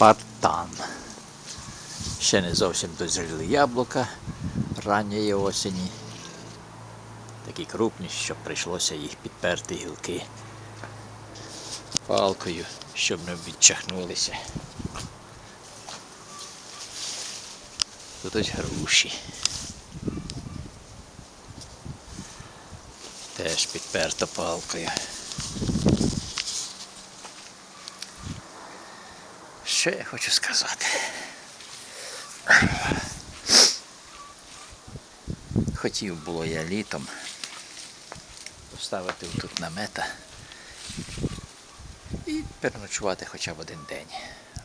Спартан. Ще не зовсім дозріли яблука ранньої осені. Такі крупні, що прийшлося їх підперти гілки палкою, щоб не відчахнулися. Тут ось груші. Теж підперто палкою. Що я хочу сказати? Хотів було я літом поставити тут намета і переночувати хоча б один день.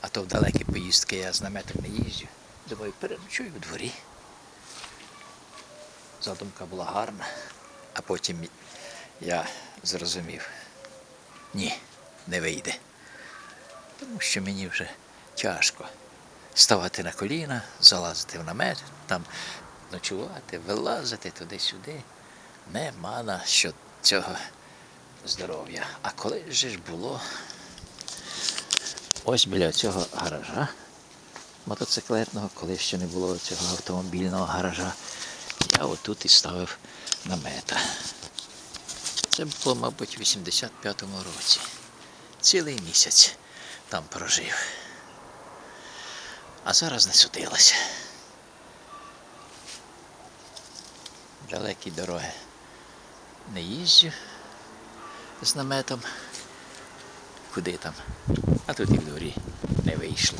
А то в далекі поїздки я з наметом не їжджу. Думаю, переночую в дворі. Задумка була гарна, а потім я зрозумів, ні, не вийде. Тому що мені вже тяжко ставати на коліна, залазити в намет, там ночувати, вилазити туди-сюди. Нема на що цього здоров'я. А коли же ж було ось біля цього гаража мотоциклетного, коли ще не було цього автомобільного гаража, я отут і ставив намета. Це було, мабуть, у 85-му році. Цілий місяць там прожив. А зараз не судилося. Далекі дороги не їжджу з наметом. Куди там? А тут і в дворі не вийшло.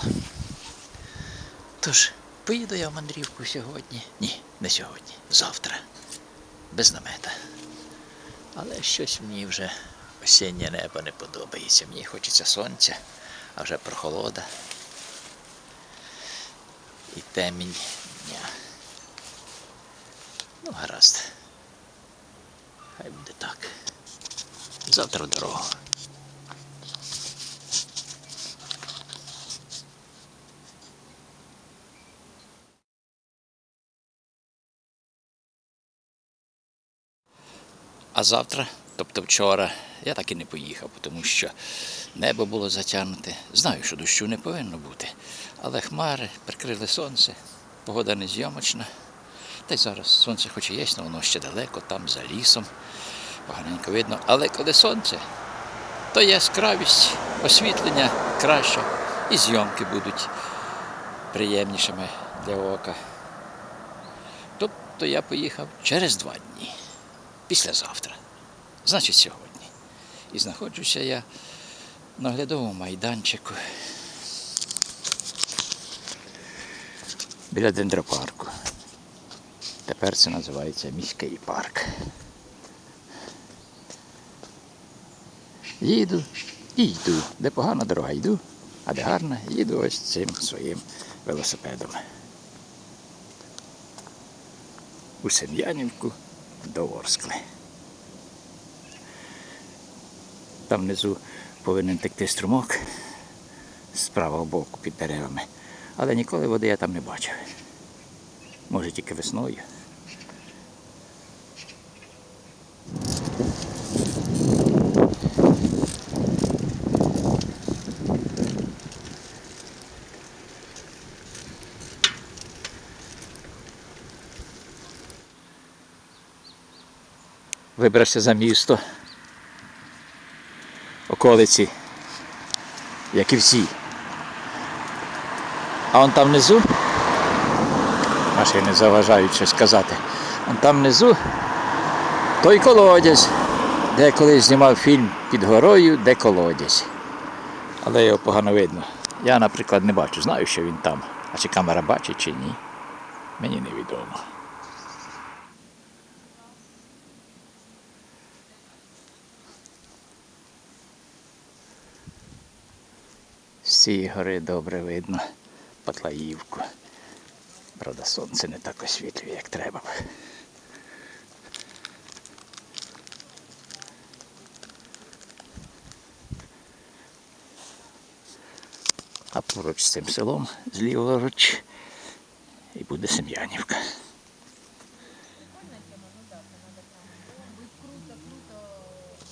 Тож, поїду я в мандрівку сьогодні. Ні, не сьогодні, завтра. Без намета. Але щось мені вже осіннє небо не подобається. Мені хочеться сонця, а вже прохолода. Темінь дня. Ну, гаразд. Хай буде так. Завтра в дорогу. А завтра, тобто вчора, я так і не поїхав, тому що небо було затягнуте. Знаю, що дощу не повинно бути, але хмари прикрили сонце, погода незйомочна. Та й зараз сонце хоч і є, але воно ще далеко, там за лісом, поганенько видно. Але коли сонце, то яскравість, освітлення краще, і зйомки будуть приємнішими для ока. Тобто я поїхав через два дні післязавтра, значить сьогодні. І знаходжуся я на оглядовому майданчику біля дендропарку. Тепер це називається міський парк. Їду і йду. Де погана дорога йду, а де гарна, їду ось цим своїм велосипедом. У Сем'янівку до Ворскли. Там внизу повинен текти струмок з правого боку під деревами. Але ніколи води я там не бачив. Може тільки весною. Вибрався за місто. Околиці, як і всі. А он там внизу, машини заважають щось сказати, он там внизу той колодязь, де я колись знімав фільм під горою, де колодязь. Але його погано видно. Я, наприклад, не бачу, знаю, що він там. А чи камера бачить, чи ні, мені невідомо. З цієї гори добре видно Патлаївку. Правда, сонце не так освітлює, як треба. А поруч з цим селом зліворуч і буде Сем'янівка.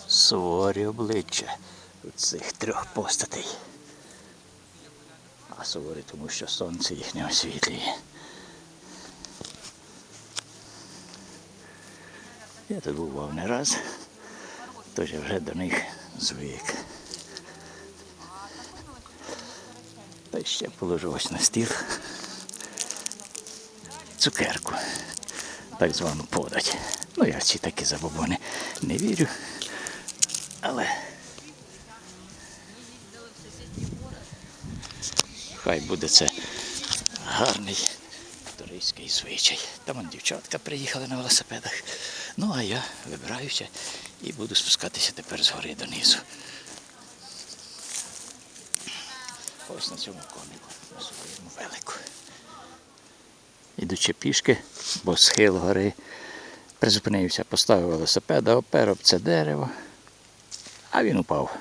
Суворі обличчя у цих трьох постатей. А суворі, тому що сонце їх не освітлює. Я тут бував не раз, тож я вже до них звик. Та ще положу ось на стіл цукерку, так звану подать. Ну, я ці такі забобони не вірю, але хай буде це гарний туристський звичай. Там дівчатка приїхали на велосипедах. Ну, а я вибираюся і буду спускатися тепер згори донизу. Ось на цьому конику, на своєму велику. Ідучи пішки, бо схил гори, призупинився, поставив велосипеда, опер об це дерево, а він упав.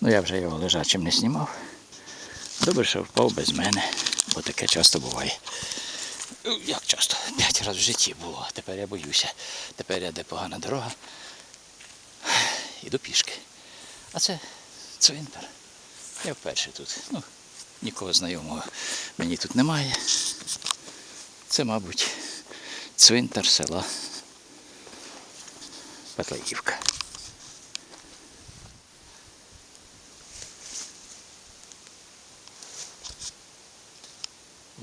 Ну я вже його лежачим не знімав. Добре, що впав без мене, бо таке часто буває. Як часто? П'ять разів в житті було, а тепер я боюся. Тепер я де погана дорога. Іду пішки. А це цвинтар. Я вперше тут. Ну, нікого знайомого мені тут немає. Це, мабуть, цвинтар села Петлаївка.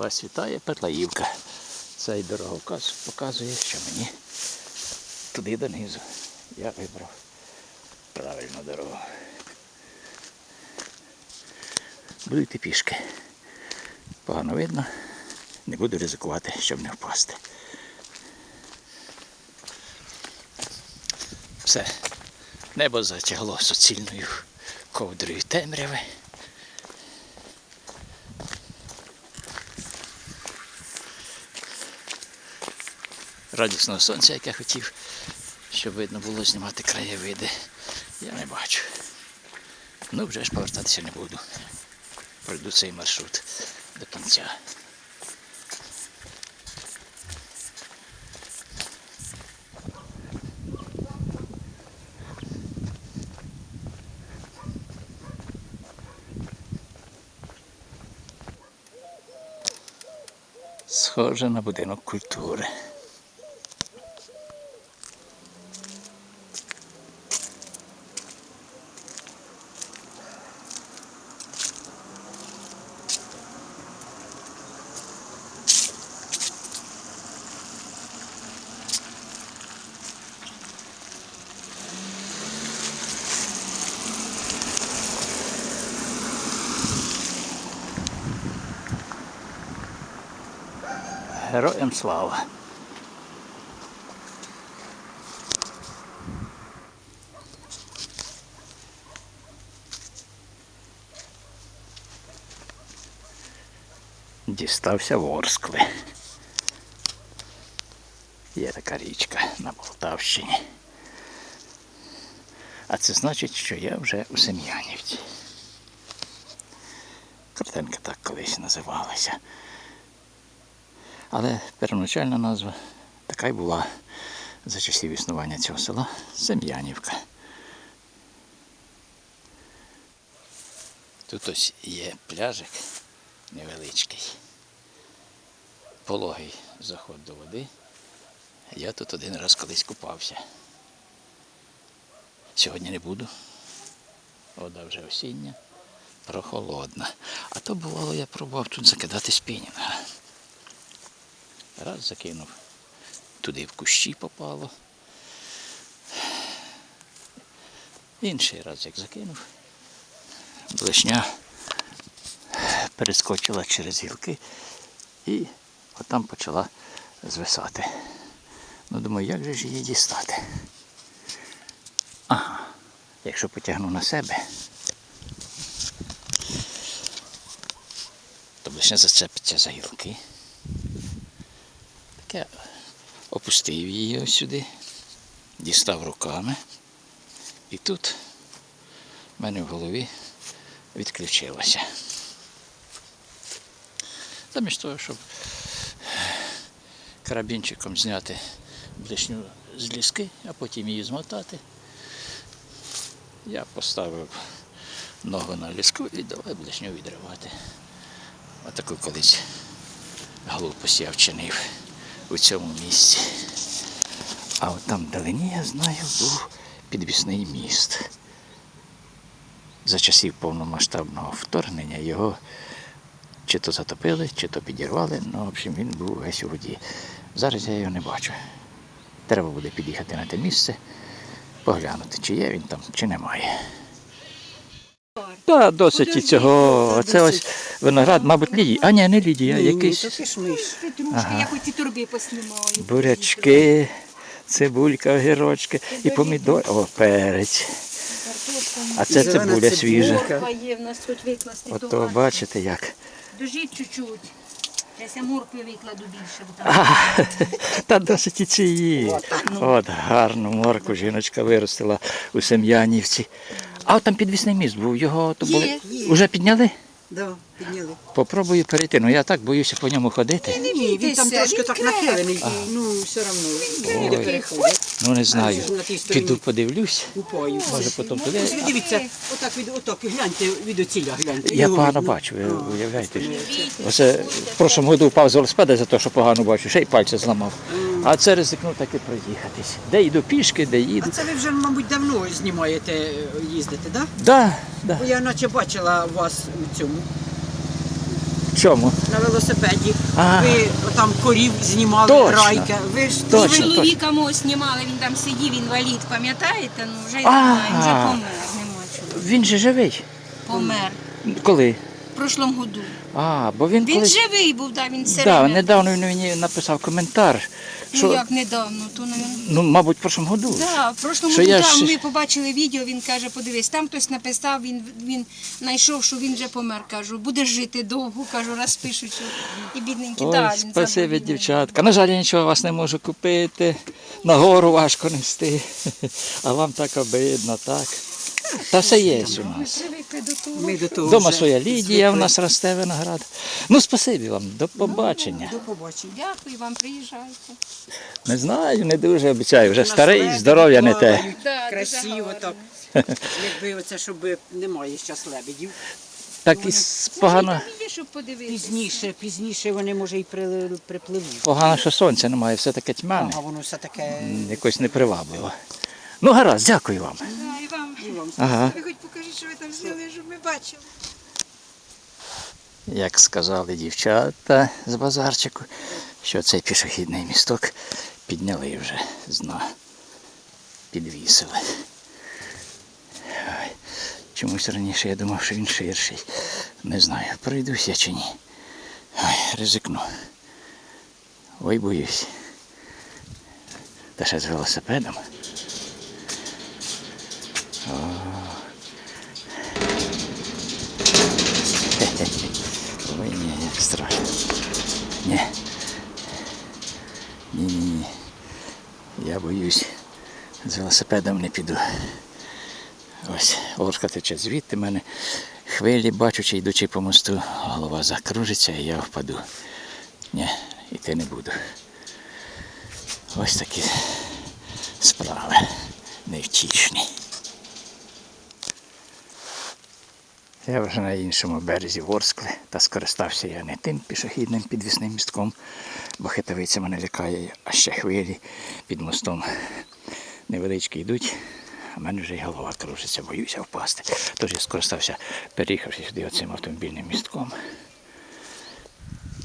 Вас вітає Петлаївка. Цей дороговказ показує, що мені туди донизу. Я вибрав правильну дорогу. Буду йти пішки. Погано видно. Не буду ризикувати, щоб не впасти. Все. Небо затягло суцільною ковдрою темряви. Радісного сонця, як я хотів, щоб видно було знімати краєвиди. Я не бачу. Ну, вже ж повертатися не буду. Пройду цей маршрут до кінця. Схоже на будинок культури. Героям слава. Дістався Ворскли. Є така річка на Полтавщині. А це значить, що я вже у Сем'янівці. Картинка так колись називалася. Але первоначальна назва така й була за часів існування цього села Сем'янівка. Тут ось є пляжик невеличкий, пологий заход до води. Я тут один раз колись купався. Сьогодні не буду. Вода вже осіння, прохолодна. А то бувало, я пробував тут закидати спінінга. Раз закинув. Туди в кущі попало. Інший раз як закинув. Блешня перескочила через гілки і отам почала звисати. Ну, думаю, як же ж її дістати? Ага, якщо потягну на себе, то блешня зацепиться за гілки. Я опустив її ось сюди, дістав руками. І тут в мене в голові відключилося. Замість того, щоб карабінчиком зняти блешню з ліски, а потім її змотати, я поставив ногу на ліску і давай блешню відривати. Отаку колись глупость я вчинив у цьому місці. А от там вдалині, я знаю, був підвісний міст. За часів повномасштабного вторгнення його чи то затопили, чи то підірвали, ну, в общем, він був весь у воді. Зараз я його не бачу. Треба буде під'їхати на те місце, поглянути, чи є він там, чи немає. Та досить і цього. Оце ось виноград, мабуть, Лідія. А ні, не Лідія, якийсь. Трошки, я хоч ці турби поснімаю. бурячки, цибулька, огірочки і помідор. О, перець. А це цибуля свіжа. Ото бачите як. Дожіть чуть-чуть. Зараз я моркви викладу більше. Там... Та досить і цієї. От гарну морку жіночка виростила у Сем'янівці. А от там підвісний міст був, його то були. Є. Уже підняли? Да. Попробую перейти. Ну я так боюся по ньому ходити. Ні, ні, він там трошки так нахилений, і, ну все одно люди Ой. Ну не знаю. На тій стороні. Піду подивлюсь. Купаю. Може потім туди. Ось Дивіться, отак від отак, гляньте від оціля, гляньте. Я Його погано видно. бачу, ви уявляєте. Оце в прошлому году впав з велосипеда за те, що погано бачу, ще й пальці зламав. А це ризикнув таки проїхатись. Де йду пішки, де їду. А це ви вже, мабуть, давно знімаєте, їздите, так? Да? Да, да. Бо я наче бачила вас у цьому, чому? на велосипеді. А. Ви там корів знімали, Точно. райка. Ви ж Точно. точно. Чоловіка мого знімали, він там сидів, інвалід, пам'ятаєте? Ну вже Ага. він вже помер, нема чого. Він же живий. Помер. Коли? В прошлому году. А, бо він, Він колись. живий був, да, він серед. Да, недавно він мені написав коментар. Що, Ну як недавно, то не... ну, мабуть, в прошлому году. Да, в прошлому Що году я там ж- ми побачили відео, він каже, подивись, там хтось написав, він, він знайшов, що він вже помер, кажу, будеш жити довго, кажу, раз пишуть, що і бідненький, Ой, да, він спасибі, дівчатка. На жаль, я нічого вас не можу купити. На гору важко нести. А вам так обидно, так. Та все є у нас. Ми до того Дома вже своя Лідія в нас росте виноград. Ну, спасибі вам, до побачення. До побачення. Дякую вам, приїжджайте. Не знаю, не дуже обіцяю. Вже старий, здоров'я не те. дуже Красиво гарно. так. Якби оце, щоб немає зараз лебедів. Так і с- погано, там є, щоб подивитися. Пізніше, пізніше вони може і при- припливуть. погано, що сонця немає, все таке тьмяне. Ага, воно все таке. Якось непривабливо. Ну, гаразд, дякую вам. Да, і вам. Вам Ага. Ви хоч покажіть, що ви там зняли, щоб ми бачили. Як сказали дівчата з базарчику, що цей пішохідний місток підняли вже з дна. Підвісили. Чомусь раніше я думав, що він ширший. Не знаю, пройдусь я чи ні. Ой, ризикну. Ой, боюсь. Та ще з велосипедом. Ой, ні, як страшно. Ні. Ні, ні, ні. Я боюсь. З велосипедом не піду. Ось, ложка тече звідти мене. Хвилі, бачучи, йдучи по мосту, голова закружиться і я впаду. Ні, йти не буду. Ось такі справи невтішні. Я вже на іншому березі Ворскли, та скористався я не тим пішохідним підвісним містком, бо хитавиця мене лякає, а ще хвилі під мостом невеличкі йдуть, а в мене вже й голова кружиться, боюся впасти. Тож я скористався, переїхавши сюди оцим автомобільним містком.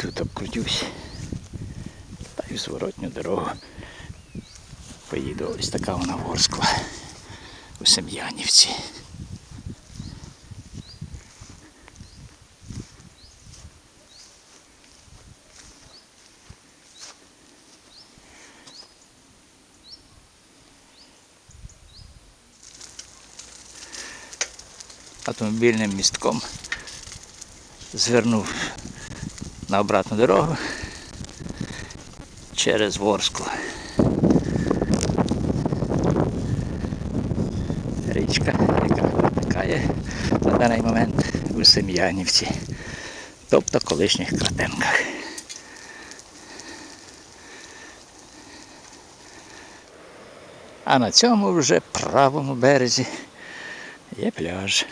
Тут обкрутюсь та й в зворотню дорогу поїду. Ось така вона Ворскла у Сем'янівці. Автомобільним містком звернув на обратну дорогу через Ворсклу. Річка, яка витікає на даний момент у Сем'янівці, тобто колишніх Кратенках. А на цьому вже правому березі є пляж.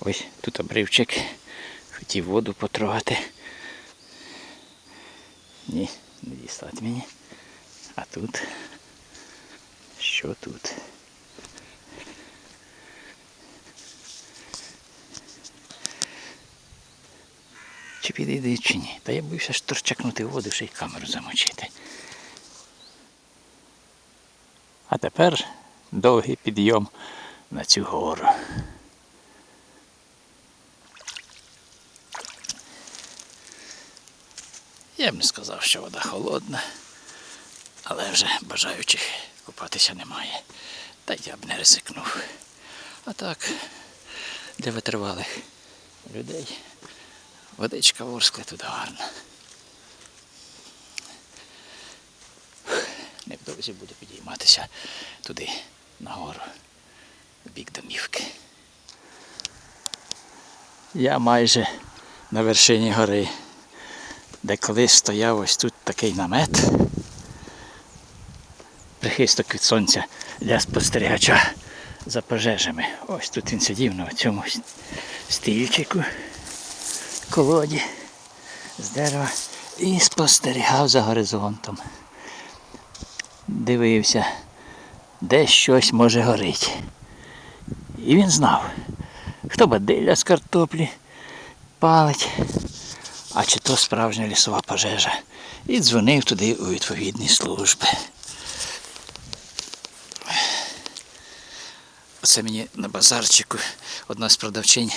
Ось тут обривчик. Хотів воду потрогати. Ні, не дістати мені. А тут. Що тут? Чи підійде, чи ні? Та я боюся ж воду, ще й камеру замочити. А тепер довгий підйом на цю гору. Я б не сказав, що вода холодна, але вже бажаючих купатися немає. Та я б не ризикнув. А так, для витривалих людей водичка ворскла тут гарна. Невдовзі буду підійматися туди, нагору, в бік домівки. Я майже на вершині гори, де колись стояв ось тут такий намет. Прихисток від сонця для спостерігача за пожежами. Ось тут він сидів на цьому стільчику, колоді з дерева і спостерігав за горизонтом. Дивився, де щось може горіти. І він знав, хто бадилля з картоплі палить, а чи то справжня лісова пожежа. І дзвонив туди у відповідні служби. Оце мені на базарчику одна з продавчинь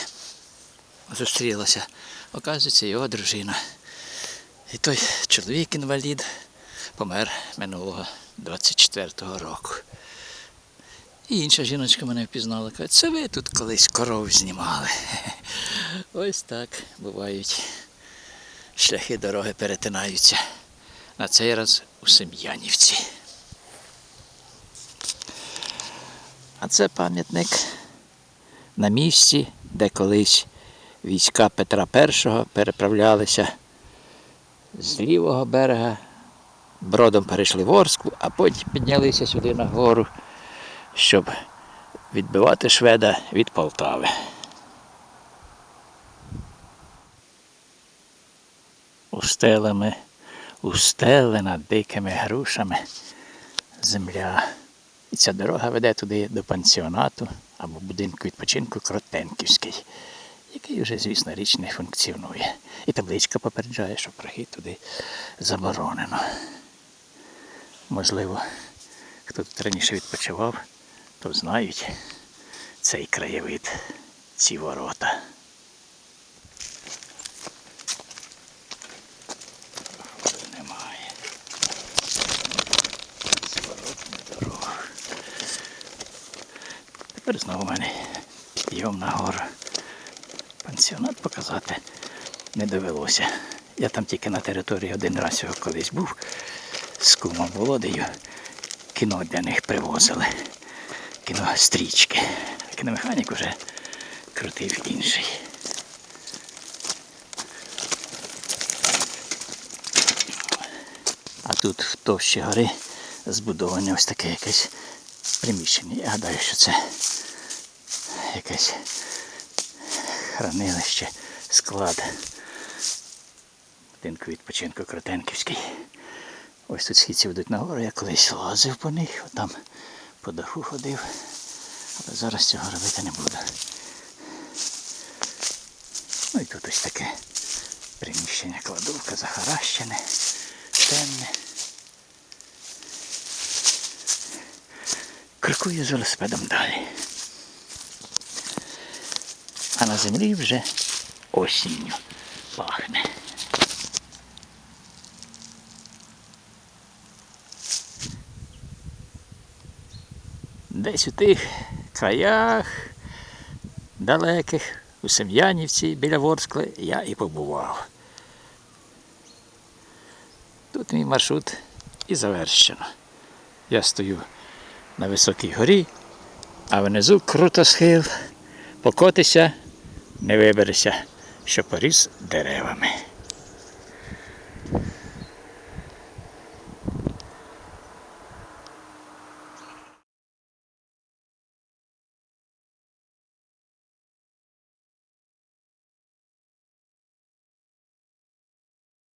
зустрілася. Оказується, його дружина. І той чоловік інвалід помер минулого 24-го року. І інша жіночка мене впізнала, каже, це ви тут колись коров знімали. Ось так бувають. Шляхи дороги перетинаються. На цей раз у Сем'янівці. А це пам'ятник на місці, де колись війська Петра І переправлялися з лівого берега, бродом перейшли в Орску, а потім піднялися сюди на гору, щоб відбивати шведа від Полтави. Устелами, устелена дикими грушами земля. І ця дорога веде туди до пансіонату або будинку відпочинку Кротенківський, який вже, звісно, річ не функціонує. І табличка попереджає, що прохід туди заборонено. Можливо, хто тут раніше відпочивав, то знають цей краєвид, ці ворота. Води Немає. Зворотна дорога. Тепер знову в мене підйом на гору. Пансіонат показати не довелося. Я там тільки на території один раз його колись був з кумом Володею. Кіно для них привозили. Кіно стрічки. Кіномеханік уже крутив інший. А тут в товщі гори збудоване ось таке якесь приміщення. Я гадаю, що це якесь хранилище, склад будинку відпочинку Кротенківський. Ось тут східці ведуть нагору, я колись лазив по них, там по даху ходив, але зараз цього робити не буду. Ну і тут ось таке приміщення кладовка, захаращене, темне. Крокую з велосипедом далі. А на землі вже осінню пахне. Десь у тих краях далеких, у Сем'янівці біля Ворскли я і побував. Тут мій маршрут і завершено. Я стою на високій горі, а внизу круто схил. Покотися не вибереся, що поріс деревами.